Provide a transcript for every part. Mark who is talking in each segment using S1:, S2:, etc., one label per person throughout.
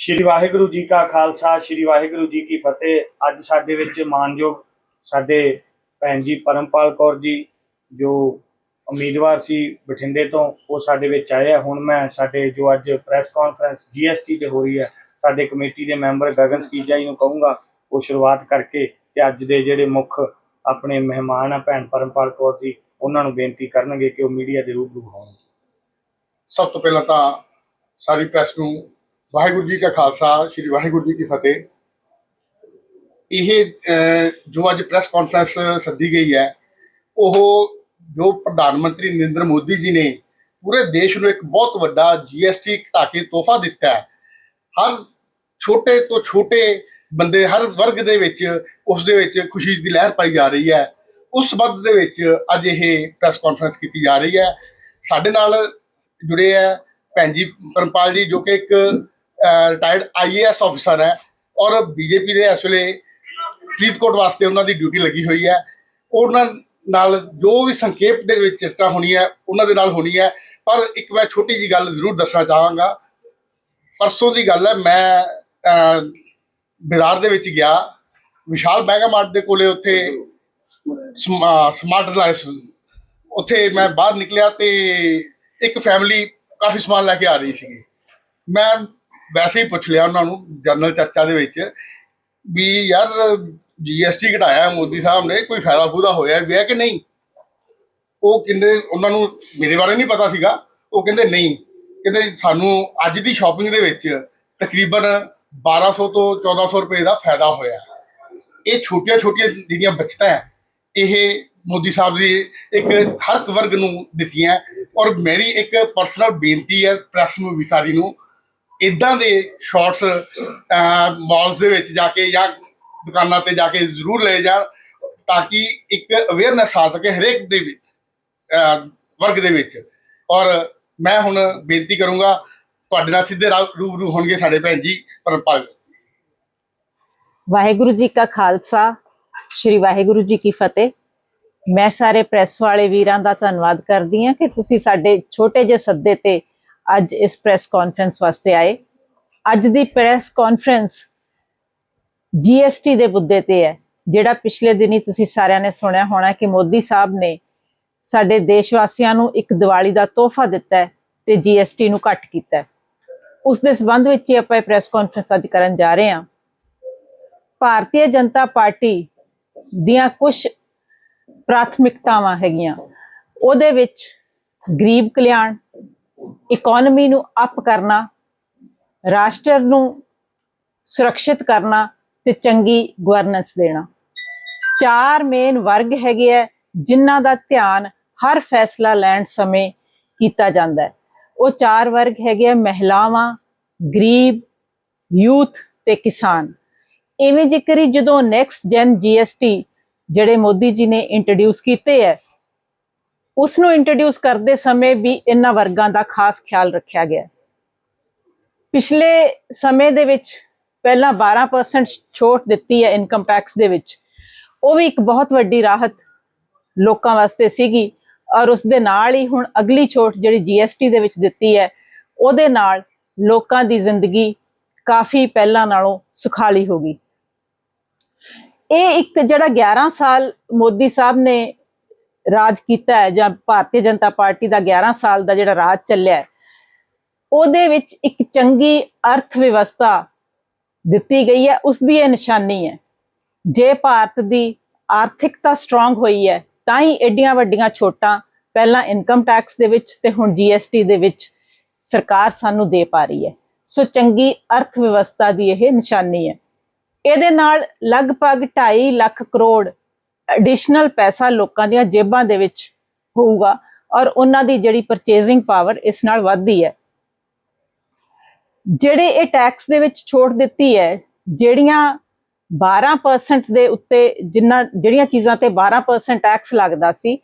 S1: ਸ਼੍ਰੀ ਵਾਹਿਗੁਰੂ ਜੀ ਕਾ ਖਾਲਸਾ, ਸ਼੍ਰੀ ਵਾਹਿਗੁਰੂ ਜੀ ਕੀ ਫਤਿਹ। ਅੱਜ ਸਾਡੇ ਵਿੱਚ ਮਾਨਯੋਗ ਸਾਡੇ ਭੈਣ ਜੀ ਪਰਮਪਾਲ ਕੌਰ ਜੀ, ਜੋ ਉਮੀਦਵਾਰ ਸੀ ਬਠਿੰਡੇ ਤੋਂ, ਉਹ ਸਾਡੇ ਵਿੱਚ ਆਏ ਆ। ਹੁਣ ਮੈਂ ਸਾਡੇ ਜੋ ਅੱਜ ਪ੍ਰੈਸ ਕਾਨਫਰੰਸ ਜੀਐਸਟੀ ਤੇ ਹੋ ਰਹੀ ਹੈ ਸਾਡੇ ਕਮੇਟੀ ਦੇ ਮੈਂਬਰ ਗਗਨ ਸਕੀਜਾ ਜੀ ਨੂੰ ਕਹੂੰਗਾ, ਉਹ ਸ਼ੁਰੂਆਤ ਕਰਕੇ ਤੇ ਅੱਜ ਦੇ ਜਿਹੜੇ ਮੁੱਖ ਆਪਣੇ ਮਹਿਮਾਨ ਆ ਭੈਣ ਪਰਮਪਾਲ ਕੌਰ ਜੀ, ਉਹਨਾਂ ਨੂੰ ਬੇਨਤੀ ਕਰਨਗੇ ਕਿ ਉਹ ਮੀਡੀਆ ਦੇ ਰੂਬਰੂ ਹੋਣ।
S2: ਸਭ ਤੋਂ ਪਹਿਲਾਂ ਤਾਂ ਸਾਰੀ ਪ੍ਰੈਸ ਨੂੰ ਵਾਹਿਗੁਰੂ ਜੀ ਕਾ ਖਾਲਸਾ, ਸ੍ਰੀ ਵਾਹਿਗੁਰੂ ਜੀ ਕੀ ਫਤਿਹ। ਇਹ ਜੋ ਅੱਜ ਪ੍ਰੈਸ ਕਾਨਫਰੰਸ ਸੱਦੀ ਗਈ ਹੈ, ਉਹ ਜੋ ਪ੍ਰਧਾਨ ਮੰਤਰੀ ਨਰਿੰਦਰ ਮੋਦੀ ਜੀ ਨੇ ਪੂਰੇ ਦੇਸ਼ ਨੂੰ ਇੱਕ ਬਹੁਤ ਵੱਡਾ ਜੀਐਸਟੀ ਘਟਾ ਕੇ ਤੋਹਫਾ ਦਿੱਤਾ ਹੈ। ਹਰ ਛੋਟੇ ਤੋਂ ਛੋਟੇ ਬੰਦੇ, ਹਰ ਵਰਗ ਦੇ ਵਿੱਚ ਉਸ ਦੇ ਵਿੱਚ ਖੁਸ਼ੀ ਦੀ ਲਹਿਰ ਪਾਈ ਜਾ ਰਹੀ ਹੈ। ਉਸ ਸੰਬੰਧ ਦੇ ਵਿੱਚ ਅੱਜ ਇਹ ਪ੍ਰੈਸ ਕਾਨਫਰੰਸ ਕੀਤੀ ਜਾ ਰਹੀ ਹੈ। ਸਾਡੇ ਨਾਲ ਜੁੜੇ ਹੈ ਭੈਣ ਜੀ ਪਰਮਪਾਲ ਜੀ, ਜੋ ਕਿ ਇੱਕ ਰਿਟਾਇਰਡ ਆਈਏਐਸ ਅਫਸਰ ਹੈ ਔਰ ਬੀਜੇਪੀ ਦੇ ਇਸ ਵੇਲੇ ਫਰੀਦਕੋਟ ਵਾਸਤੇ ਉਹਨਾਂ ਦੀ ਡਿਊਟੀ ਲੱਗੀ ਹੋਈ ਹੈ। ਉਹਨਾਂ ਨਾਲ ਜੋ ਵੀ ਸੰਖੇਪ ਦੇ ਵਿੱਚ ਚਰਚਾ ਹੋਣੀ ਹੈ ਉਹਨਾਂ ਦੇ ਨਾਲ ਹੋਣੀ ਹੈ। ਪਰ ਇੱਕ ਮੈਂ ਛੋਟੀ ਜੀ ਗੱਲ ਜ਼ਰੂਰ ਦੱਸਣਾ ਚਾਹਾਂਗਾ। ਪਰਸੋਂ ਦੀ ਗੱਲ ਹੈ ਮੈਂ ਅਹ, ਬਾਜ਼ਾਰ ਦੇ ਵਿੱਚ ਗਿਆ। ਵਿਸ਼ਾਲ ਮੈਗਾ ਮਾਰਟ ਦੇ ਕੋਲੇ ਉੱਥੇ ਸਮਾਰਟ ਲਾਈਫ ਉੱਥੇ ਮੈਂ ਬਾਹਰ ਨਿਕਲਿਆ ਤੇ ਇੱਕ ਫੈਮਿਲੀ ਕਾਫੀ ਸਮਾਨ ਲੈ ਕੇ ਆ ਰਹੀ ਸੀਗੀ। ਮੈਂ ਵੈਸੇ ਹੀ ਪੁੱਛ ਲਿਆ ਉਹਨਾਂ ਨੂੰ, ਜਨਰਲ ਚਰਚਾ ਦੇ ਵਿੱਚ, ਵੀ ਯਾਰ ਜੀਐਸਟੀ ਘਟਾਇਆ ਹੈ ਮੋਦੀ ਸਾਹਿਬ ਨੇ, ਕੋਈ ਫਾਇਦਾ ਫੂਦਾ ਹੋਇਆ ਵੀ ਹੈ ਕਿ ਨਹੀਂ? ਉਹ ਕਹਿੰਦੇ, ਉਹਨਾਂ ਨੂੰ ਮੇਰੇ ਬਾਰੇ ਨਹੀਂ ਪਤਾ ਸੀਗਾ, ਉਹ ਕਹਿੰਦੇ ਨਹੀਂ। ਕਹਿੰਦੇ ਸਾਨੂੰ ਅੱਜ ਦੀ ਸ਼ਾਪਿੰਗ ਦੇ ਵਿੱਚ ਤਕਰੀਬਨ 1200 ਤੋਂ 1400 ਰੁਪਏ ਦਾ ਫਾਇਦਾ ਹੋਇਆ ਇਹ ਛੋਟੀਆਂ ਛੋਟੀਆਂ ਜਿਹੜੀਆਂ ਬਚਤਾਂ ਹੈ, ਇਹ ਮੋਦੀ ਸਾਹਿਬ ਦੀ ਇੱਕ ਹਰ ਵਰਗ ਨੂੰ ਦਿੱਤੀਆਂ ਔਰ ਮੇਰੀ ਇੱਕ ਪਰਸਨਲ ਬੇਨਤੀ ਹੈ ਪ੍ਰੈਸ ਨੂੰ ਵੀ ਨੂੰ ਇਦਾਂ ਦੇ ਸ਼ਾਰਟਸ ਮਾਲਸ ਦੇ ਵਿੱਚ ਜਾ ਕੇ ਜਾਂ ਦੁਕਾਨਾਂ ਤੇ ਜਾ ਕੇ ਜ਼ਰੂਰ ਲੈ ਜਾਣ ਤਾਂ ਕਿ ਇੱਕ ਅਵੇਅਰਨੈਸ ਆ ਸਕੇ ਹਰੇਕ ਦੇ ਵਿੱਚ ਵਰਗ ਦੇ ਵਿੱਚ। ਔਰ ਮੈਂ ਹੁਣ ਬੇਨਤੀ ਕਰੂੰਗਾ, ਤੁਹਾਡੇ ਨਾਲ ਸਿੱਧੇ ਰੂਬਰੂ ਹੋਣਗੇ ਸਾਡੇ ਭੈਣ ਜੀ ਪਰਮਪਾਲ
S3: ਵਾਹਿਗੁਰੂ ਜੀ ਕਾ ਖਾਲਸਾ, ਸ੍ਰੀ ਵਾਹਿਗੁਰੂ ਜੀ ਕੀ ਫਤਿਹ। ਮੈਂ ਸਾਰੇ ਪ੍ਰੈਸ ਵਾਲੇ ਵੀਰਾਂ ਦਾ ਧੰਨਵਾਦ ਕਰਦੀ ਹਾਂ ਕਿ ਤੁਸੀਂ ਸਾਡੇ ਛੋਟੇ ਜਿਹੇ ਸੱਦੇ ਤੇ ਅੱਜ ਇਸ ਪ੍ਰੈਸ ਕਾਨਫਰੰਸ ਵਾਸਤੇ ਆਏ। ਅੱਜ ਦੀ ਪ੍ਰੈਸ ਕਾਨਫਰੰਸ ਜੀਐਸਟੀ ਦੇ ਮੁੱਦੇ ਤੇ ਹੈ, ਜਿਹੜਾ ਪਿਛਲੇ ਦਿਨੀ ਤੁਸੀਂ ਸਾਰਿਆਂ ਨੇ ਸੁਣਿਆ ਹੋਣਾ ਕਿ ਮੋਦੀ ਸਾਹਿਬ ਨੇ ਸਾਡੇ ਦੇਸ਼ ਵਾਸੀਆਂ ਨੂੰ ਇੱਕ ਦੀਵਾਲੀ ਦਾ ਤੋਹਫਾ ਦਿੱਤਾ ਹੈ ਤੇ ਜੀਐਸਟੀ ਨੂੰ ਘੱਟ ਕੀਤਾ ਹੈ। ਉਸ ਦੇ ਸਬੰਧ ਵਿੱਚ ਹੀ ਆਪਾਂ ਇਹ ਪ੍ਰੈਸ ਕਾਨਫਰੰਸ ਅੱਜ ਕਰਨ ਜਾ ਰਹੇ ਹਾਂ। ਭਾਰਤੀ ਜਨਤਾ ਪਾਰਟੀ ਦੀਆਂ ਕੁਝ ਪ੍ਰਾਥਮਿਕਤਾਵਾਂ ਹੈਗੀਆਂ। ਉਹਦੇ ਵਿੱਚ ਗਰੀਬ ਕਲਿਆਣ ਇਕਨੋਮੀ ਨੂੰ ਅਪ ਕਰਨਾ, ਰਾਸ਼ਟਰ ਨੂੰ ਸੁਰੱਖਿਅਤ ਕਰਨਾ ਤੇ ਚੰਗੀ ਗਵਰਨੈਂਸ ਦੇਣਾ। ਚਾਰ ਮੇਨ ਵਰਗ ਹੈਗੇ ਆ, ਜਿਨ੍ਹਾਂ ਦਾ ਧਿਆਨ ਹਰ ਫੈਸਲਾ ਲੈਣ ਸਮੇਂ ਕੀਤਾ ਜਾਂਦਾ ਹੈ। ਉਹ ਚਾਰ ਵਰਗ ਹੈਗੇ ਆ, ਮਹਿਲਾਵਾਂ, ਗਰੀਬ, ਯੂਥ ਤੇ ਕਿਸਾਨ। ਇਵੇਂ ਜ਼ਿਕਰ ਜਦੋਂ ਨੈਕਸਟ ਜਨ ਜੀਐਸਟੀ ਜਿਹੜੇ ਮੋਦੀ ਜੀ ਨੇ ਇੰਟਰੋਡਿਊਸ ਕੀਤੇ ਹੈ ਉਸ ਨੂੰ ਇੰਟਰੋਡਿਊਸ ਕਰਦੇ ਸਮੇਂ ਵੀ ਇਹਨਾਂ ਵਰਗਾਂ ਦਾ ਖਾਸ ਖਿਆਲ ਰੱਖਿਆ ਗਿਆ। ਪਿਛਲੇ ਸਮੇਂ ਦੇ ਵਿੱਚ ਪਹਿਲਾਂ 12% ਛੋਟ ਦਿੱਤੀ ਹੈ ਇਨਕਮ ਟੈਕਸ ਦੇ ਵਿੱਚ। ਉਹ ਵੀ ਇੱਕ ਬਹੁਤ ਵੱਡੀ ਰਾਹਤ ਲੋਕਾਂ ਵਾਸਤੇ ਸੀਗੀ ਔਰ ਉਸ ਦੇ ਨਾਲ ਹੀ ਹੁਣ ਅਗਲੀ ਛੋਟ ਜਿਹੜੀ ਜੀਐਸਟੀ ਦੇ ਵਿੱਚ ਦਿੱਤੀ ਹੈ, ਉਹਦੇ ਨਾਲ ਲੋਕਾਂ ਦੀ ਜ਼ਿੰਦਗੀ ਕਾਫੀ ਪਹਿਲਾਂ ਨਾਲੋਂ ਸੁਖਾਲੀ ਹੋ ਗਈ। ਇਹ ਇੱਕ ਜਿਹੜਾ 11 ਸਾਲ ਮੋਦੀ ਸਾਹਿਬ ਨੇ ਰਾਜ ਕੀਤਾ ਹੈ ਜਾਂ ਭਾਰਤੀ ਜਨਤਾ ਪਾਰਟੀ ਦਾ 11 ਸਾਲ ਦਾ ਜਿਹੜਾ ਰਾਜ ਚੱਲਿਆ ਹੈ, ਉਹਦੇ ਵਿੱਚ ਇੱਕ ਚੰਗੀ ਅਰਥ ਵਿਵਸਥਾ ਦਿੱਤੀ ਗਈ ਹੈ, ਉਸ ਦੀ ਇਹ ਨਿਸ਼ਾਨੀ ਹੈ। ਜੇ ਭਾਰਤ ਦੀ ਆਰਥਿਕਤਾ ਸਟਰੋਂਗ ਹੋਈ ਹੈ, ਤਾਂ ਹੀ ਐਡੀਆਂ ਵੱਡੀਆਂ ਛੋਟਾਂ, ਪਹਿਲਾਂ ਇਨਕਮ ਟੈਕਸ ਦੇ ਵਿੱਚ ਤੇ ਹੁਣ ਜੀਐਸਟੀ ਦੇ ਵਿੱਚ ਸਰਕਾਰ ਸਾਨੂੰ ਦੇ ਪਾ ਰਹੀ ਹੈ। ਸੋ ਚੰਗੀ ਅਰਥ ਵਿਵਸਥਾ ਦੀ ਇਹ ਨਿਸ਼ਾਨੀ ਹੈ। ਇਹਦੇ ਨਾਲ ਲਗਭਗ 2.5 ਲੱਖ ਕਰੋੜ ਐਡੀਸ਼ਨਲ ਪੈਸਾ ਲੋਕਾਂ ਦੀਆਂ ਜੇਬਾਂ ਦੇ ਵਿੱਚ ਹੋਊਗਾ ਔਰ ਉਹਨਾਂ ਦੀ ਜਿਹੜੀ ਪਰਚੇਜ਼ਿੰਗ ਪਾਵਰ ਇਸ ਨਾਲ ਵੱਧਦੀ ਹੈ। ਜਿਹੜੇ ਇਹ ਟੈਕਸ ਦੇ ਵਿੱਚ ਛੋਟ ਦਿੱਤੀ ਹੈ, ਜਿਹੜੀਆਂ 12% ਦੇ ਉੱਤੇ ਜਿੰਨਾ, ਜਿਹੜੀਆਂ ਚੀਜ਼ਾਂ ਤੇ 12% ਟੈਕਸ ਲੱਗਦਾ ਸੀ,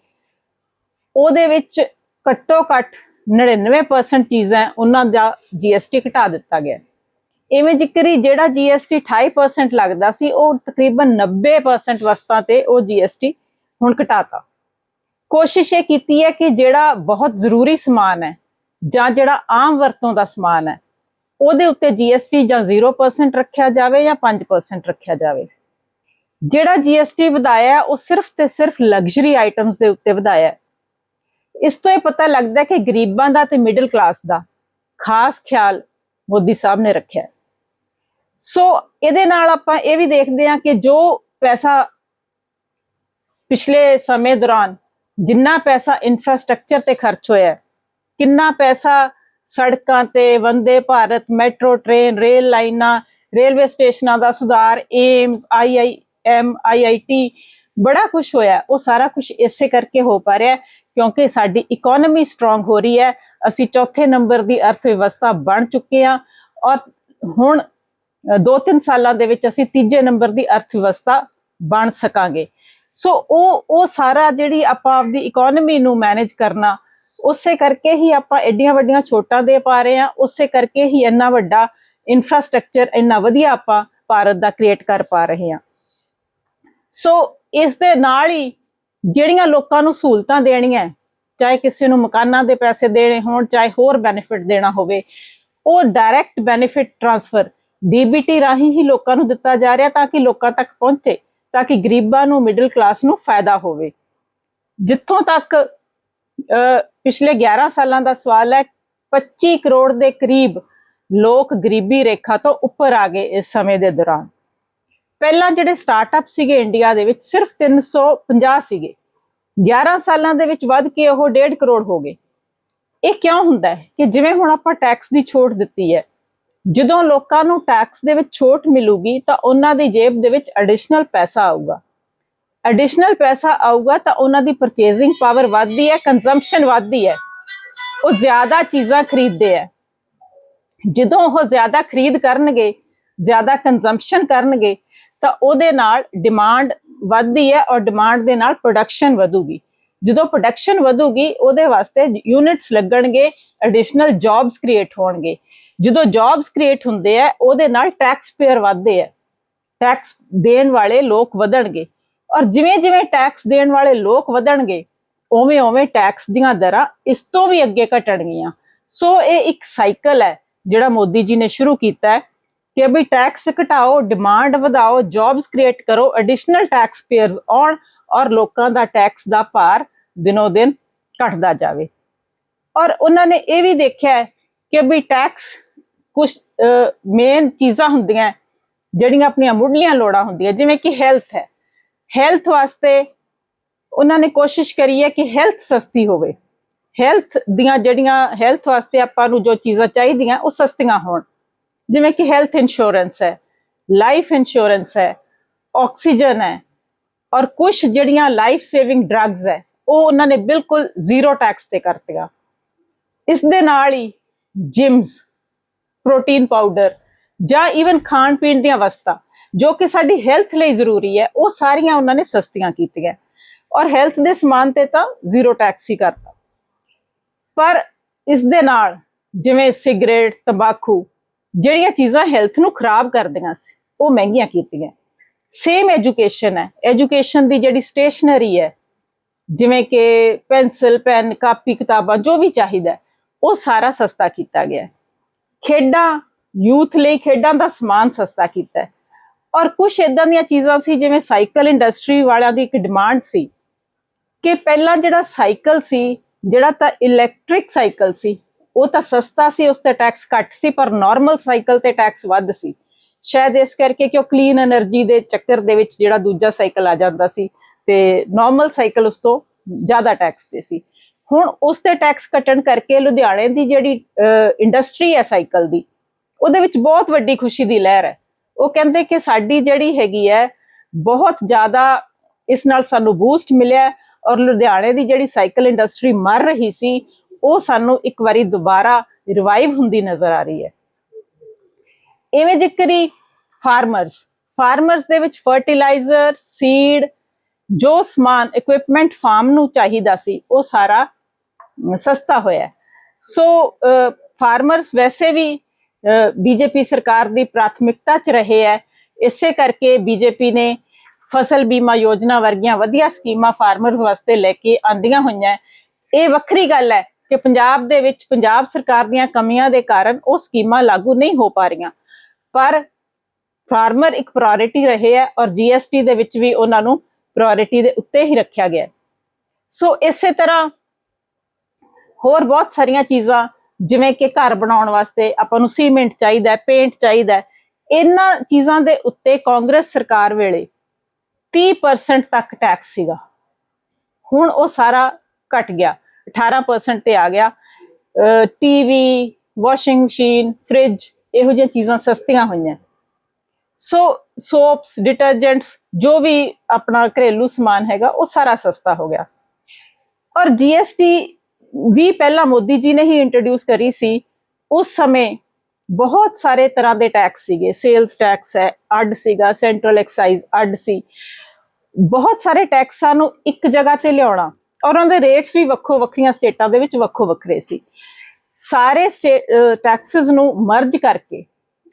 S3: ਉਹਦੇ ਵਿੱਚ ਘੱਟੋ ਘੱਟ 99% ਚੀਜ਼ਾਂ ਉਹਨਾਂ ਦਾ ਜੀਐਸਟੀ ਘਟਾ ਦਿੱਤਾ ਗਿਆ। ਇਵੇਂ ਜ਼ਿਕਰ ਹੀ ਜਿਹੜਾ ਜੀਐਸਟੀ 28% ਲੱਗਦਾ ਸੀ, ਉਹ ਤਕਰੀਬਨ 90% ਵਸਤਾਂ ਤੇ ਉਹ ਜੀਐਸਟੀ ਹੁਣ ਘਟਾਤਾ। ਕੋਸ਼ਿਸ਼ ਇਹ ਕੀਤੀ ਹੈ ਕਿ ਜਿਹੜਾ ਬਹੁਤ ਜ਼ਰੂਰੀ ਸਮਾਨ ਹੈ ਜਾਂ ਜਿਹੜਾ ਆਮ ਵਰਤੋਂ ਦਾ ਸਮਾਨ ਹੈ, ਉਹਦੇ ਉੱਤੇ GST ਜਾਂ 0% ਰੱਖਿਆ ਜਾਵੇ ਜਾਂ 5% ਰੱਖਿਆ ਜਾਵੇ। ਜਿਹੜਾ GST ਵਧਾਇਆ ਉਹ ਸਿਰਫ ਤੇ ਸਿਰਫ ਲਗਜ਼ਰੀ ਆਈਟਮਸ ਦੇ ਉੱਤੇ ਵਧਾਇਆ ਇਸ ਤੋਂ ਇਹ ਪਤਾ ਲੱਗਦਾ ਕਿ ਗਰੀਬਾਂ ਦਾ ਤੇ ਮਿਡਲ ਕਲਾਸ ਦਾ ਖਾਸ ਖਿਆਲ ਮੋਦੀ ਸਾਹਿਬ ਨੇ ਰੱਖਿਆ ਸੋ ਇਹਦੇ ਨਾਲ ਆਪਾਂ ਇਹ ਵੀ ਦੇਖਦੇ ਹਾਂ ਕਿ ਜੋ ਪੈਸਾ ਪਿਛਲੇ ਸਮੇਂ ਦੌਰਾਨ ਜਿੰਨਾ ਪੈਸਾ ਇਨਫਰਾਸਟ੍ਰਕਚਰ ਤੇ ਖਰਚ ਹੋਇਆ, ਕਿੰਨਾ ਪੈਸਾ ਸੜਕਾਂ ਤੇ Vande Bharat metro train rail ਲਾਈਨਾਂ ਰੇਲਵੇ ਸਟੇਸ਼ਨਾਂ ਦਾ ਸੁਧਾਰ ਏਮਸ ਆਈਆਈਐਮ ਆਈਆਈਟੀ ਬੜਾ ਕੁਝ ਹੋਇਆ, ਉਹ ਸਾਰਾ ਕੁਝ ਇਸੇ ਕਰਕੇ ਹੋ ਪਾ ਰਿਹਾ ਕਿਉਂਕਿ ਸਾਡੀ ਇਕਨੋਮੀ ਸਟਰੋਂਗ ਹੋ ਰਹੀ ਹੈ, ਅਸੀਂ ਚੌਥੇ ਨੰਬਰ ਦੀ ਅਰਥ ਵਿਵਸਥਾ ਬਣ ਚੁੱਕੇ ਹਾਂ ਔਰ ਹੁਣ ਅ, ਦੋ ਤਿੰਨ ਸਾਲਾਂ ਦੇ ਵਿੱਚ ਅਸੀਂ ਤੀਜੇ ਨੰਬਰ ਦੀ ਅਰਥ ਵਿਵਸਥਾ ਬਣ ਸਕਾਂਗੇ। ਸੋ ਉਹ ਉਹ ਸਾਰਾ ਜਿਹੜੀ ਆਪਾਂ ਆਪਦੀ ਇਕਨੋਮੀ ਨੂੰ ਮੈਨੇਜ ਕਰਨਾ ਉਸੇ ਕਰਕੇ ਹੀ ਆਪਾਂ ਐਡੀਆਂ ਵੱਡੀਆਂ ਛੋਟਾਂ ਦੇ ਪਾ ਰਹੇ ਹਾਂ ਉਸੇ ਕਰਕੇ ਹੀ ਇੰਨਾ ਵੱਡਾ ਇਨਫਰਾਸਟ੍ਰਕਚਰ ਇੰਨਾ ਵਧੀਆ ਆਪਾਂ ਭਾਰਤ ਦਾ ਕ੍ਰੀਏਟ ਕਰ ਪਾ ਰਹੇ ਹਾਂ। ਸੋ ਇਸ ਦੇ ਨਾਲ ਹੀ ਜਿਹੜੀਆਂ ਲੋਕਾਂ ਨੂੰ ਸਹੂਲਤਾਂ ਦੇਣੀਆਂ ਚਾਹੇ ਕਿਸੇ ਨੂੰ ਮਕਾਨਾਂ ਦੇ ਪੈਸੇ ਦੇਣੇ ਹੋਣ ਚਾਹੇ ਹੋਰ ਬੈਨੀਫਿਟ ਦੇਣਾ ਹੋਵੇ ਉਹ ਡਾਇਰੈਕਟ ਬੈਨੀਫਿਟ ਟ੍ਰਾਂਸਫਰ ਡੀਬੀਟੀ ਰਾਹੀਂ ਹੀ ਲੋਕਾਂ ਨੂੰ ਦਿੱਤਾ ਜਾ ਰਿਹਾ ਤਾਂ ਕਿ ਲੋਕਾਂ ਤੱਕ ਪਹੁੰਚੇ, ਤਾਂ ਕਿ ਗਰੀਬਾਂ ਨੂੰ ਮਿਡਲ ਕਲਾਸ ਨੂੰ ਫਾਇਦਾ ਹੋਵੇ। ਜਿੱਥੋਂ ਤੱਕ ਪਿਛਲੇ 11 ਸਾਲਾਂ ਦਾ ਸਵਾਲ ਹੈ 25 ਕਰੋੜ ਦੇ ਕਰੀਬ ਲੋਕ ਗਰੀਬੀ ਰੇਖਾ ਤੋਂ ਉੱਪਰ ਆ ਗਏ ਇਸ ਸਮੇਂ ਦੇ ਦੌਰਾਨ। ਪਹਿਲਾਂ ਜਿਹੜੇ ਸਟਾਰਟਅਪ ਸੀਗੇ ਇੰਡੀਆ ਦੇ ਵਿੱਚ ਸਿਰਫ 350 ਸੀਗੇ। 11 ਸਾਲਾਂ ਦੇ ਵਿੱਚ ਵੱਧ ਕੇ ਉਹ 1.5 ਕਰੋੜ ਹੋ ਗਏ। ਇਹ ਕਿਉਂ ਹੁੰਦਾ ਹੈ ਕਿ ਜਿਵੇਂ ਹੁਣ ਆਪਾਂ ਟੈਕਸ ਦੀ ਛੋਟ ਦਿੱਤੀ ਹੈ ਜਦੋਂ ਲੋਕਾਂ ਨੂੰ ਟੈਕਸ ਦੇ ਵਿੱਚ ਛੋਟ ਮਿਲੂਗੀ ਤਾਂ ਉਹਨਾਂ ਦੀ ਜੇਬ ਦੇ ਵਿੱਚ ਐਡੀਸ਼ਨਲ ਪੈਸਾ ਆਊਗਾ। ਐਡੀਸ਼ਨਲ ਪੈਸਾ ਆਊਗਾ ਤਾਂ ਉਹਨਾਂ ਦੀ ਪਰਚੇਜ਼ਿੰਗ ਪਾਵਰ ਵੱਧਦੀ ਹੈ ਕੰਜ਼ੰਪਸ਼ਨ ਵੱਧਦੀ ਹੈ। ਉਹ ਜ਼ਿਆਦਾ ਚੀਜ਼ਾਂ ਖਰੀਦਦੇ ਹੈ। ਜਦੋਂ ਉਹ ਜ਼ਿਆਦਾ ਖਰੀਦ ਕਰਨਗੇ, ਜ਼ਿਆਦਾ ਕੰਜ਼ੰਪਸ਼ਨ ਕਰਨਗੇ, ਤਾਂ ਉਹਦੇ ਨਾਲ ਡਿਮਾਂਡ ਵੱਧਦੀ ਹੈ ਔਰ ਡਿਮਾਂਡ ਦੇ ਨਾਲ ਪ੍ਰੋਡਕਸ਼ਨ ਵਧੂਗੀ। ਜਦੋਂ ਪ੍ਰੋਡਕਸ਼ਨ ਵਧੂਗੀ, ਉਹਦੇ ਵਾਸਤੇ ਯੂਨਿਟਸ ਲੱਗਣਗੇ ਐਡੀਸ਼ਨਲ ਜੌਬਸ ਕ੍ਰੀਏਟ ਹੋਣਗੇ। ਜਦੋਂ ਜੌਬਸ ਕ੍ਰੀਏਟ ਹੁੰਦੇ ਆ, ਉਹਦੇ ਨਾਲ ਟੈਕਸ ਪੇਅਰ ਵਧਦੇ ਆ। ਟੈਕਸ ਦੇਣ ਵਾਲੇ ਲੋਕ ਵਧਣਗੇ। ਔਰ ਜਿਵੇਂ ਜਿਵੇਂ ਟੈਕਸ ਦੇਣ ਵਾਲੇ ਲੋਕ ਵਧਣਗੇ, ਉਵੇਂ ਉਵੇਂ ਟੈਕਸ ਦੀਆਂ ਦਰਾਂ ਇਸ ਤੋਂ ਵੀ ਅੱਗੇ ਘਟਣਗੀਆਂ। ਸੋ ਇਹ ਇੱਕ ਸਾਈਕਲ ਹੈ, ਜਿਹੜਾ ਮੋਦੀ ਜੀ ਨੇ ਸ਼ੁਰੂ ਕੀਤਾ ਹੈ ਕਿ ਵੀ ਟੈਕਸ ਘਟਾਓ ਡਿਮਾਂਡ ਵਧਾਓ ਜੌਬਸ ਕ੍ਰੀਏਟ ਕਰੋ ਐਡੀਸ਼ਨਲ ਟੈਕਸ ਪੇਅਰਸ ਆਉਣ ਔਰ ਲੋਕਾਂ ਦਾ ਟੈਕਸ ਦਾ ਭਾਰ ਦਿਨੋ ਦਿਨ ਘਟਦਾ ਜਾਵੇ। ਔਰ ਉਹਨਾਂ ਨੇ ਇਹ ਵੀ ਦੇਖਿਆ ਹੈ ਕਿ ਵੀ ਟੈਕਸ ਕੁਝ ਮੇਨ ਚੀਜ਼ਾਂ ਹੁੰਦੀਆਂ ਜਿਹੜੀਆਂ ਆਪਣੀਆਂ ਮੁੱਢਲੀਆਂ ਲੋੜਾਂ ਹੁੰਦੀਆਂ, ਜਿਵੇਂ ਕਿ ਹੈਲਥ ਹੈ। ਹੈਲਥ ਵਾਸਤੇ ਉਹਨਾਂ ਨੇ ਕੋਸ਼ਿਸ਼ ਕਰੀ ਹੈ ਕਿ ਹੈਲਥ ਸਸਤੀ ਹੋਵੇ। ਹੈਲਥ ਦੀਆਂ ਜਿਹੜੀਆਂ ਹੈਲਥ ਵਾਸਤੇ ਆਪਾਂ ਨੂੰ ਜੋ ਚੀਜ਼ਾਂ ਚਾਹੀਦੀਆਂ, ਉਹ ਸਸਤੀਆਂ ਹੋਣ। ਜਿਵੇਂ ਕਿ ਹੈਲਥ ਇੰਸ਼ੋਰੈਂਸ ਹੈ ਲਾਈਫ ਇੰਸ਼ੋਰੈਂਸ ਹੈ ਆਕਸੀਜਨ ਹੈ, ਔਰ ਕੁਝ ਜਿਹੜੀਆਂ ਲਾਈਫ ਸੇਵਿੰਗ ਡਰੱਗਸ ਹੈ, ਉਹ ਉਹਨਾਂ ਨੇ ਬਿਲਕੁਲ ਜ਼ੀਰੋ ਟੈਕਸ ਤੇ ਕਰਤੀਆਂ। ਇਸ ਦੇ ਨਾਲ ਹੀ ਜਿਮਸ ਪ੍ਰੋਟੀਨ ਪਾਊਡਰ ਜਾਂ ਇਵਨ ਖਾਣ ਪੀਣ ਦੀਆਂ ਵਸਤਾਂ, ਜੋ ਕਿ ਸਾਡੀ ਹੈਲਥ ਲਈ ਜ਼ਰੂਰੀ ਹੈ, ਉਹ ਸਾਰੀਆਂ ਉਹਨਾਂ ਨੇ ਸਸਤੀਆਂ ਕੀਤੀਆਂ। ਔਰ ਹੈਲਥ ਦੇ ਸਮਾਨ ਤੇ ਤਾਂ ਜ਼ੀਰੋ ਟੈਕਸ ਹੀ ਕਰਤਾ। ਪਰ ਇਸ ਦੇ ਨਾਲ ਜਿਵੇਂ ਸਿਗਰਟ ਤੰਬਾਕੂ, ਜਿਹੜੀਆਂ ਚੀਜ਼ਾਂ ਹੈਲਥ ਨੂੰ ਖਰਾਬ ਕਰਦੀਆਂ ਸੀ, ਉਹ ਮਹਿੰਗੀਆਂ ਕੀਤੀਆਂ। ਸੇਮ ਐਜੂਕੇਸ਼ਨ ਹੈ। ਐਜੂਕੇਸ਼ਨ ਦੀ ਜਿਹੜੀ ਸਟੇਸ਼ਨਰੀ ਹੈ, ਜਿਵੇਂ ਕਿ ਪੈਨਸਲ ਪੈਨ ਕਾਪੀ, ਕਿਤਾਬਾਂ, ਜੋ ਵੀ ਚਾਹੀਦਾ ਉਹ ਸਾਰਾ ਸਸਤਾ ਕੀਤਾ ਗਿਆ ਖੇਡਾਂ, ਯੂਥ ਲਈ ਖੇਡਾਂ ਦਾ ਸਮਾਨ ਸਸਤਾ ਕੀਤਾ ਹੈ। ਔਰ ਕੁਝ ਇਦਾਂ ਦੀਆਂ ਚੀਜ਼ਾਂ ਸੀ, ਜਿਵੇਂ ਸਾਈਕਲ ਇੰਡਸਟਰੀ ਵਾਲਿਆਂ ਦੀ ਇੱਕ ਡਿਮਾਂਡ ਸੀ ਕਿ ਪਹਿਲਾਂ ਜਿਹੜਾ ਸਾਈਕਲ ਸੀ, ਜਿਹੜਾ ਤਾਂ ਇਲੈਕਟ੍ਰਿਕ ਸਾਈਕਲ ਸੀ, ਉਹ ਤਾਂ ਸਸਤਾ ਸੀ, ਉਸ ਤੇ ਟੈਕਸ ਘੱਟ ਸੀ, ਪਰ ਨਾਰਮਲ ਸਾਈਕਲ ਤੇ ਟੈਕਸ ਵੱਧ ਸੀ। ਸ਼ਾਇਦ ਇਸ ਕਰਕੇ ਕਿ ਉਹ ਕਲੀਨ એનર્ਜੀ ਦੇ ਚੱਕਰ ਦੇ ਵਿੱਚ ਜਿਹੜਾ ਦੂਜਾ ਸਾਈਕਲ ਆ ਜਾਂਦਾ ਸੀ, ਤੇ ਨਾਰਮਲ ਸਾਈਕਲ ਉਸ ਤੋਂ ਜ਼ਿਆਦਾ ਟੈਕਸ ਤੇ ਸੀ। ਹੁਣ ਉਸ ਤੇ ਟੈਕਸ ਕੱਟਣ ਕਰਕੇ ਲੁਧਿਆਣੇ ਦੀ ਜਿਹੜੀ ਇੰਡਸਟਰੀ ਹੈ ਸਾਈਕਲ ਦੀ, ਉਹਦੇ ਵਿੱਚ ਬਹੁਤ ਵੱਡੀ ਖੁਸ਼ੀ ਦੀ ਲਹਿਰ ਹੈ। ਉਹ ਕਹਿੰਦੇ ਕਿ ਸਾਡੀ ਜਿਹੜੀ ਹੈਗੀ ਹੈ, ਬਹੁਤ ਜ਼ਿਆਦਾ ਇਸ ਨਾਲ ਸਾਨੂੰ ਬੂਸਟ ਮਿਲਿਆ ਔਰ ਲੁਧਿਆਣੇ ਦੀ ਜਿਹੜੀ ਸਾਈਕਲ ਇੰਡਸਟਰੀ ਮਰ ਰਹੀ ਸੀ, ਉਹ ਸਾਨੂੰ ਇੱਕ ਵਾਰੀ ਦੁਬਾਰਾ ਰਿਵਾਈਵ ਹੁੰਦੀ ਨਜ਼ਰ ਆ ਰਹੀ ਹੈ। ਇਵੇਂ ਜ਼ਿਕਰੀ ਫਾਰਮਰਸ ਫਾਰਮਰਸ ਦੇ ਵਿੱਚ ਫਰਟੀਲਾਈਜ਼ਰ ਸੀਡ ਜੋ ਸਮਾਨ ਇਕਵਿਪਮੈਂਟ ਫਾਰਮ ਨੂੰ ਚਾਹੀਦਾ ਸੀ, ਉਹ ਸਾਰਾ ਸਸਤਾ ਹੋਇਆ ਸੋ ਫਾਰਮਰਸ ਵੈਸੇ ਵੀ ਬੀਜੇਪੀ ਸਰਕਾਰ ਦੀ ਪ੍ਰਾਥਮਿਕਤਾ ਚ ਰਹੇ ਹੈ। ਇਸੇ ਕਰਕੇ ਬੀਜੇਪੀ ਨੇ ਫਸਲ ਬੀਮਾ ਯੋਜਨਾ ਵਰਗੀਆਂ ਵਧੀਆ ਸਕੀਮਾਂ ਫਾਰਮਰਸ ਵਾਸਤੇ ਲੈ ਕੇ ਆਂਦੀਆਂ ਹੋਈਆਂ ਇਹ ਵੱਖਰੀ ਗੱਲ ਹੈ ਕਿ ਪੰਜਾਬ ਦੇ ਵਿੱਚ ਪੰਜਾਬ ਸਰਕਾਰ ਦੀਆਂ ਕਮੀਆਂ ਦੇ ਕਾਰਨ ਉਹ ਸਕੀਮਾਂ ਲਾਗੂ ਨਹੀਂ ਹੋ ਪਾ ਰਹੀਆਂ। ਪਰ ਫਾਰਮਰ ਇੱਕ ਪ੍ਰਾਇੋਰਟੀ ਰਹੇ ਹੈ ਔਰ ਜੀਐਸਟੀ ਦੇ ਵਿੱਚ ਵੀ ਉਹਨਾਂ ਨੂੰ ਪ੍ਰਾਇੋਰਟੀ ਦੇ ਉੱਤੇ ਹੀ ਰੱਖਿਆ ਗਿਆ ਸੋ ਇਸੇ ਤਰ੍ਹਾਂ ਹੋਰ ਬਹੁਤ ਸਾਰੀਆਂ ਚੀਜ਼ਾਂ, ਜਿਵੇਂ ਕਿ ਘਰ ਬਣਾਉਣ ਵਾਸਤੇ ਆਪਾਂ ਨੂੰ ਸੀਮੈਂਟ ਚਾਹੀਦਾ ਹੈ, ਪੇਂਟ ਚਾਹੀਦਾ ਹੈ। ਇਹਨਾਂ ਚੀਜ਼ਾਂ ਦੇ ਉੱਤੇ ਕਾਂਗਰਸ ਸਰਕਾਰ ਵੇਲੇ 30% ਤੱਕ ਟੈਕਸ ਸੀਗਾ। ਹੁਣ ਉਹ ਸਾਰਾ ਘਟ ਗਿਆ 18% ਤੇ ਆ ਗਿਆ। ਟੀਵੀ ਵਾਸ਼ਿੰਗ ਮਸ਼ੀਨ ਫ੍ਰਿਜ ਇਹੋ ਜਿਹੀਆਂ ਚੀਜ਼ਾਂ ਸਸਤੀਆਂ ਹੋਈਆਂ। ਸੋ ਸੋਪਸ ਡਿਟਰਜੈਂਟਸ ਜੋ ਵੀ ਆਪਣਾ ਘਰੇਲੂ ਸਮਾਨ ਹੈਗਾ, ਉਹ ਸਾਰਾ ਸਸਤਾ ਹੋ ਗਿਆ। ਔਰ ਜੀਐਸਟੀ ਵੀ ਪਹਿਲਾਂ ਮੋਦੀ ਜੀ ਨੇ ਹੀ ਇੰਟਰੋਡਿਊਸ ਕਰੀ ਸੀ, ਉਸ ਸਮੇਂ ਬਹੁਤ ਸਾਰੇ ਤਰ੍ਹਾਂ ਦੇ ਟੈਕਸ ਸੀਗੇ ਸੇਲਸ ਟੈਕਸ ਹੈ, ਅੱਡ ਸੀਗਾ ਸੈਂਟਰਲ ਐਕਸਾਈਜ਼ ਅੱਡ ਸੀ। ਬਹੁਤ ਸਾਰੇ ਟੈਕਸਾਂ ਨੂੰ ਇੱਕ ਜਗ੍ਹਾ ਤੇ ਲਿਆਉਣਾ ਔਰ ਉਹਨਾਂ ਦੇ ਰੇਟਸ ਵੀ ਵੱਖੋ ਵੱਖਰੀਆਂ ਸਟੇਟਾਂ ਦੇ ਵਿੱਚ ਵੱਖੋ ਵੱਖਰੇ ਸੀ। ਸਾਰੇ ਟੈਕਸਸ ਨੂੰ ਮਰਜ ਕਰਕੇ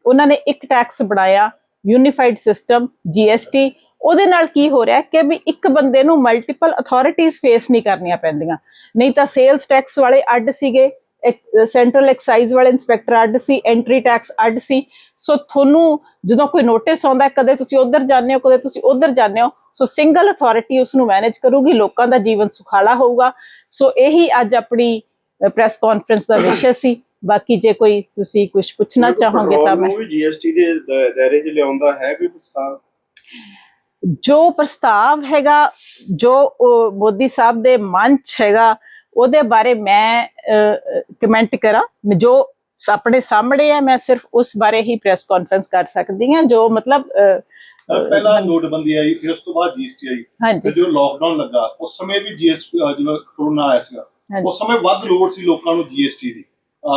S3: ਉਹਨਾਂ ਨੇ ਇੱਕ ਟੈਕਸ ਬਣਾਇਆ ਯੂਨੀਫਾਈਡ ਸਿਸਟਮ ਜੀਐਸਟੀ ਉਹਦੇ ਨਾਲ ਕੀ ਹੋ ਰਿਹਾ ਕਿ ਵੀ ਇੱਕ ਬੰਦੇ ਨੂੰ ਮਲਟੀਪਲ ਅਥਾਰਟੀਆਂ ਫੇਸ ਨਹੀਂ ਕਰਨੀਆਂ ਪੈਂਦੀਆਂ। ਨਹੀਂ ਤਾਂ ਸੇਲਸ ਟੈਕਸ ਵਾਲੇ ਅੱਡ ਸੀਗੇ ਸੈਂਟਰਲ ਐਕਸਾਈਜ਼ ਵਾਲੇ ਇੰਸਪੈਕਟਰ ਅੱਡ ਸੀ ਐਂਟਰੀ ਟੈਕਸ ਅੱਡ ਸੀ। ਸੋ ਤੁਹਾਨੂੰ ਜਦੋਂ ਕੋਈ ਨੋਟਿਸ ਆਉਂਦਾ ਕਦੇ ਤੁਸੀਂ ਉਧਰ ਜਾਂਦੇ ਹੋ ਕਦੇ ਤੁਸੀਂ ਉਧਰ ਜਾਂਦੇ ਹੋ ਸੋ ਸਿੰਗਲ ਅਥਾਰਟੀ ਉਸ ਨੂੰ ਮੈਨੇਜ ਕਰੂਗੀ ਲੋਕਾਂ ਦਾ ਜੀਵਨ ਸੁਖਾਲਾ ਹੋਊਗਾ। ਸੋ ਇਹੀ ਅੱਜ ਆਪਣੀ ਪ੍ਰੈਸ ਕਾਨਫਰੰਸ ਦਾ ਵਿਸ਼ਾ ਸੀ। ਬਾਕੀ ਜੇ ਕੋਈ ਤੁਸੀਂ ਕੁਝ ਪੁੱਛਣਾ ਚਾਹੋਗੇ ਤਾਂ ਮੈਂ
S4: ਜੀਐਸਟੀ ਦੇ ਦਾਇਰੇ 'ਚ ਲਿਆਉਂਦਾ ਹੈ ਕੋਈ
S3: ਜੋ ਪ੍ਰਸਤਾਵ ਹੈਗਾ ਜੋ ਮੋਦੀ ਸਾਹਿਬ ਦੇ ਮਨ 'ਚ ਹੈਗਾ ਉਹਦੇ ਬਾਰੇ ਮੈਂ ਕਮੈਂਟ ਕਰਾਂ। ਮੈਂ ਜੋ ਆਪਣੇ ਸਾਹਮਣੇ ਹੈ ਮੈਂ ਸਿਰਫ ਉਸ ਬਾਰੇ ਹੀ ਪ੍ਰੈਸ ਕਾਨਫਰੰਸ ਕਰ ਸਕਦੀ ਹਾਂ ਜੋ ਮਤਲਬ
S4: ਪਹਿਲਾਂ ਨੋਟਬੰਦੀ ਆਈ ਫਿਰ ਉਸ ਤੋਂ ਬਾਅਦ ਜੀਐਸਟੀ ਆਈ। ਫਿਰ ਜਦੋਂ ਲੋਕਡਾਊਨ ਲੱਗਾ ਉਸ ਸਮੇਂ ਵੀ ਜੀਐਸਟੀ ਜਦੋਂ ਕਰੋਨਾ ਆਇਆ ਸੀਗਾ। ਉਸ ਸਮੇਂ ਵੱਧ ਲੋੜ ਸੀ ਲੋਕਾਂ ਨੂੰ ਜੀਐਸਟੀ ਦੀ।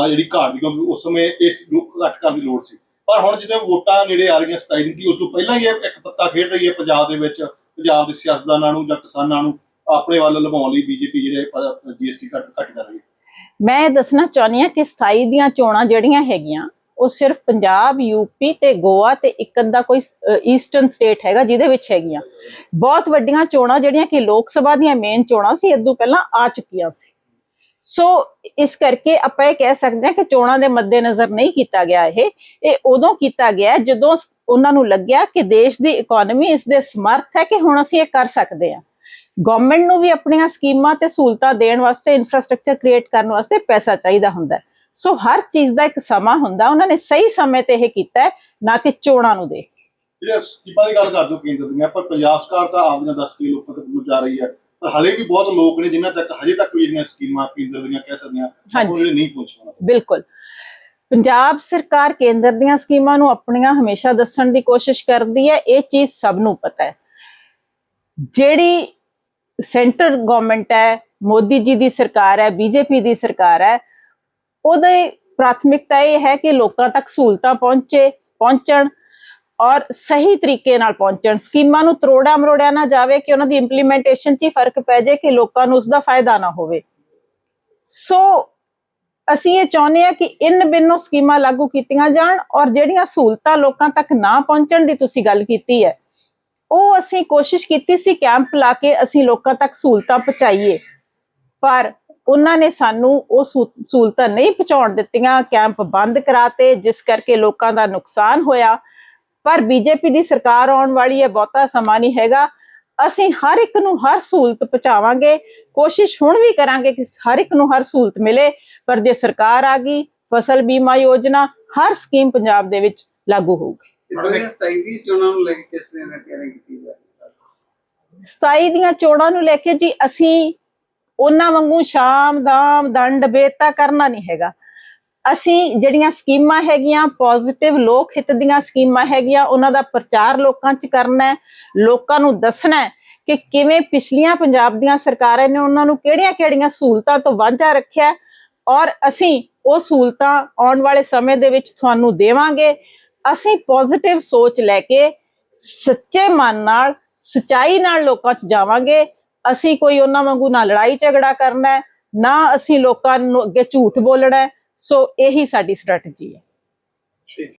S4: ਜਿਹੜੀ ਘਾਟ ਦੀ ਕਿਉਂਕਿ ਉਸ ਸਮੇਂ ਇਸ ਘੱਟ ਕਰਨ ਦੀ ਲੋੜ ਸੀ। ਪਰ ਹੁਣ ਜਦੋਂ ਵੋਟਾਂ ਨੇੜੇ ਆ ਰਹੀਆਂ 27 ਦੀ ਉਸ ਤੋਂ ਪਹਿਲਾਂ ਹੀ ਇਹ ਇੱਕ ਪੱਤਾ ਖੇਡ ਰਹੀ ਹੈ ਪੰਜਾਬ ਦੇ ਵਿੱਚ, ਪੰਜਾਬ ਦੇ ਸਿਆਸਤਦਾਨਾਂ ਨੂੰ ਜਾਂ ਕਿਸਾਨਾਂ ਨੂੰ ਆਪਣੇ ਵੱਲ ਲਵਾਉਣ ਲਈ ਬੀਜੇਪੀ ਜਿਹੜੇ ਜੀਐਸਟੀ ਘੱਟ ਘੱਟ ਕਰ ਰਹੀ ਹੈ।
S3: ਮੈਂ ਦੱਸਣਾ ਚਾਹੁੰਦੀ ਹਾਂ ਕਿ 27 ਦੀਆਂ ਚੋਣਾਂ ਜਿਹੜੀਆਂ ਹੈਗੀਆਂ, ਉਹ ਸਿਰਫ ਪੰਜਾਬ ਯੂਪੀ ਤੇ ਗੋਆ ਤੇ ਇੱਕ ਅੱਧਾ ਕੋਈ ਈਸਟਰਨ ਸਟੇਟ ਹੈਗਾ ਜਿਹਦੇ ਵਿੱਚ ਹੈਗੀਆਂ। ਬਹੁਤ ਵੱਡੀਆਂ ਚੋਣਾਂ ਜਿਹੜੀਆਂ ਕਿ ਲੋਕ ਸਭਾ ਦੀਆਂ ਮੇਨ ਚੋਣਾਂ ਸੀ ਇਦੋਂ ਪਹਿਲਾਂ ਆ ਚੁੱਕੀਆਂ ਸੀ। ਸੋ ਇਸ ਕਰਕੇ ਆਪਾਂ ਇਹ ਕਹਿ ਸਕਦੇ ਹਾਂ ਕਿ ਚੋਣਾਂ ਦੇ ਮੱਦੇਨਜ਼ਰ ਨਹੀਂ ਕੀਤਾ ਗਿਆ ਇਹ। ਇਹ ਉਦੋਂ ਕੀਤਾ ਗਿਆ ਜਦੋਂ ਉਹਨਾਂ ਨੂੰ ਲੱਗਿਆ ਕਿ ਦੇਸ਼ ਦੀ ਇਕਨੋਮੀ ਇਸ ਦੇ ਸਮਰਥ ਹੈ ਕਿ ਹੁਣ ਅਸੀਂ ਇਹ ਕਰ ਸਕਦੇ ਹਾਂ। ਗਵਰਨਮੈਂਟ ਨੂੰ ਵੀ ਆਪਣੀਆਂ ਸਕੀਮਾਂ ਤੇ ਸਹੂਲਤਾਂ ਦੇਣ ਵਾਸਤੇ ਇਨਫਰਾਸਟ੍ਰਕਚਰ ਕ੍ਰੀਏਟ ਕਰਨ ਵਾਸਤੇ ਪੈਸਾ ਚਾਹੀਦਾ ਹੁੰਦਾ ਸੋ ਹਰ ਚੀਜ਼ ਦਾ ਇੱਕ ਸਮਾਂ ਹੁੰਦਾ, ਉਹਨਾਂ ਨੇ ਸਹੀ ਸਮੇਂ ਤੇ ਇਹ ਕੀਤਾ ਨਾ ਕਿ ਚੋਣਾਂ ਨੂੰ ਦੇਖ। ਕੇ।
S4: ਜਿਹੜੇ ਦੀ ਗੱਲ ਕਰਦੇ ਹੋ ਕੇਂਦਰ ਦੀਆਂ ਪਰ ਪੰਜਾਬ ਸਰਕਾਰ ਤਾਂ ਆਪਦੀਆਂ ਦੱਸ ਕੇ ਲੋਕਾਂ ਤੱਕ ਰਹੀ ਹੈ। ਹਲੇ ਵੀ ਬਹੁਤ ਲੋਕ ਨੇ ਜਿਨ੍ਹਾਂ ਤੱਕ ਹਜੇ ਤੱਕ ਵੀ ਜਿਹੜੀਆਂ ਸਕੀਮਾਂ ਕੇਂਦਰ ਦੀਆਂ ਕਹਿ ਸਕਦੇ
S3: ਹਾਂਜੀ।
S4: ਉਹ ਜਿਹੜੇ ਨਹੀਂ ਪਹੁੰਚੀਆਂ
S3: ਬਿਲਕੁਲ। ਪੰਜਾਬ ਸਰਕਾਰ ਕੇਂਦਰ ਦੀਆਂ ਸਕੀਮਾਂ ਨੂੰ ਆਪਣੀਆਂ ਹਮੇਸ਼ਾ ਦੱਸਣ ਦੀ ਕੋਸ਼ਿਸ਼ ਕਰਦੀ ਹੈ ਇਹ ਚੀਜ਼ ਸਭ ਨੂੰ ਪਤਾ ਹੈ। ਜਿਹੜੀ ਸੈਂਟਰ ਗਵਰਨਮੈਂਟ ਹੈ ਮੋਦੀ ਜੀ ਦੀ ਸਰਕਾਰ ਹੈ ਬੀਜੇਪੀ ਦੀ ਸਰਕਾਰ ਹੈ ਉਹਦੇ ਪ੍ਰਾਥਮਿਕਤਾ ਇਹ ਹੈ ਕਿ ਲੋਕਾਂ ਤੱਕ ਸਹੂਲਤਾਂ ਪਹੁੰਚੇ ਪਹੁੰਚਣ ਔਰ ਸਹੀ ਤਰੀਕੇ ਨਾਲ ਪਹੁੰਚਣ। ਸਕੀਮਾਂ ਨੂੰ ਤਰੋੜਾ ਮਰੋੜਿਆ ਨਾ ਜਾਵੇ ਕਿ ਉਹਨਾਂ ਦੀ ਇੰਪਲੀਮੈਂਟੇਸ਼ਨ 'ਚ ਹੀ ਫ਼ਰਕ ਪੈ ਜਾਏ ਕਿ ਲੋਕਾਂ ਨੂੰ ਉਸ ਦਾ ਫਾਇਦਾ ਨਾ ਹੋਵੇ। ਸੋ ਅਸੀਂ ਇਹ ਚਾਹੁੰਦੇ ਹਾਂ ਕਿ ਇਨ ਬਿਨੋ ਸਕੀਮਾਂ ਲਾਗੂ ਕੀਤੀਆਂ ਜਾਣ ਔਰ ਜਿਹੜੀਆਂ ਸਹੂਲਤਾਂ ਲੋਕਾਂ ਤੱਕ ਨਾ ਪਹੁੰਚਣ ਦੀ ਤੁਸੀਂ ਗੱਲ ਕੀਤੀ ਹੈ, ਉਹ ਅਸੀਂ ਕੋਸ਼ਿਸ਼ ਕੀਤੀ ਸੀ ਕੈਂਪ ਲਾ ਕੇ ਅਸੀਂ ਲੋਕਾਂ ਤੱਕ ਸਹੂਲਤਾਂ ਪਹੁੰਚਾਈਏ। ਪਰ ਉਹਨਾਂ ਨੇ ਸਾਨੂੰ ਉਹ ਸਹੂ- ਸਹੂਲਤਾਂ ਨਹੀਂ ਪਹੁੰਚਾਉਣ ਦਿੱਤੀਆਂ। ਕੈਂਪ ਬੰਦ ਕਰਾਤੇ, ਜਿਸ ਕਰਕੇ ਲੋਕਾਂ ਦਾ ਨੁਕਸਾਨ ਹੋਇਆ। ਪਰ ਬੀਜੇਪੀ ਦੀ ਸਰਕਾਰ ਆਉਣ ਵਾਲੀ ਹੈ ਬਹੁਤਾ ਸਮਾਂ ਨਹੀਂ ਹੈਗਾ। ਅਸੀਂ ਹਰ ਇੱਕ ਨੂੰ ਹਰ ਸਹੂਲਤ ਪਹੁੰਚਾਵਾਂਗੇ। ਕੋਸ਼ਿਸ਼ ਹੁਣ ਵੀ ਕਰਾਂਗੇ ਕਿ ਹਰ ਇੱਕ ਨੂੰ ਹਰ ਸਹੂਲਤ ਮਿਲੇ ਪਰ ਜੇ ਸਰਕਾਰ ਆ ਗਈ ਫਸਲ ਬੀਮਾ ਯੋਜਨਾ ਹਰ ਸਕੀਮ ਪੰਜਾਬ ਦੇ ਵਿੱਚ ਲਾਗੂ ਹੋਊਗੀ।
S5: ਜਿਹੜੇ 27 ਦੀ ਚੋਣਾਂ ਨੂੰ ਲੈ ਕੇ ਕਿਸ ਤਰ੍ਹਾਂ ਦੀ ਤਿਆਰੀ ਕੀਤੀ ਜਾ ਰਹੀ ਹੈ?
S3: 27 ਦੀਆਂ ਚੋਣਾਂ ਨੂੰ ਲੈ ਕੇ ਜੀ ਅਸੀਂ ਉਹਨਾਂ ਵਾਂਗੂ ਸ਼ਾਮ ਦਾਮ ਦੰਡ ਬੇਤਾ ਕਰਨਾ ਨਹੀਂ ਹੈਗਾ। ਅਸੀਂ ਜਿਹੜੀਆਂ ਸਕੀਮਾਂ ਹੈਗੀਆਂ ਪੋਜ਼ਿਟਿਵ ਲੋਕ ਹਿੱਤ ਦੀਆਂ ਸਕੀਮਾਂ ਹੈਗੀਆਂ, ਉਹਨਾਂ ਦਾ ਪ੍ਰਚਾਰ ਲੋਕਾਂ 'ਚ ਕਰਨਾ ਹੈ, ਲੋਕਾਂ ਨੂੰ ਦੱਸਣਾ ਹੈ ਕਿ ਕਿਵੇਂ ਪਿਛਲੀਆਂ ਪੰਜਾਬ ਦੀਆਂ ਸਰਕਾਰਾਂ ਨੇ ਉਹਨਾਂ ਨੂੰ ਕਿਹੜੀਆਂ-ਕਿਹੜੀਆਂ ਸਹੂਲਤਾਂ ਤੋਂ ਵਾਂਝਾ ਰੱਖਿਆ ਔਰ ਅਸੀਂ ਉਹ ਸਹੂਲਤਾਂ ਆਉਣ ਵਾਲੇ ਸਮੇਂ ਦੇ ਵਿੱਚ ਤੁਹਾਨੂੰ ਦੇਵਾਂਗੇ। ਅਸੀਂ ਪੋਜ਼ਿਟਿਵ ਸੋਚ ਲੈ ਕੇ ਸੱਚੇ ਮਨ ਨਾਲ, ਸਚਾਈ ਨਾਲ ਲੋਕਾਂ 'ਚ ਜਾਵਾਂਗੇ। ਅਸੀਂ ਕੋਈ ਉਹਨਾਂ ਵਾਂਗੂ ਨਾ ਲੜਾਈ ਝਗੜਾ ਕਰਨਾ ਹੈ, ਨਾ ਅਸੀਂ ਲੋਕਾਂ ਨੂੰ ਅੱਗੇ ਝੂਠ ਬੋਲਣਾ ਹੈ ਸੋ ਇਹੀ ਸਾਡੀ ਸਟ੍ਰੈਟਜੀ ਹੈ।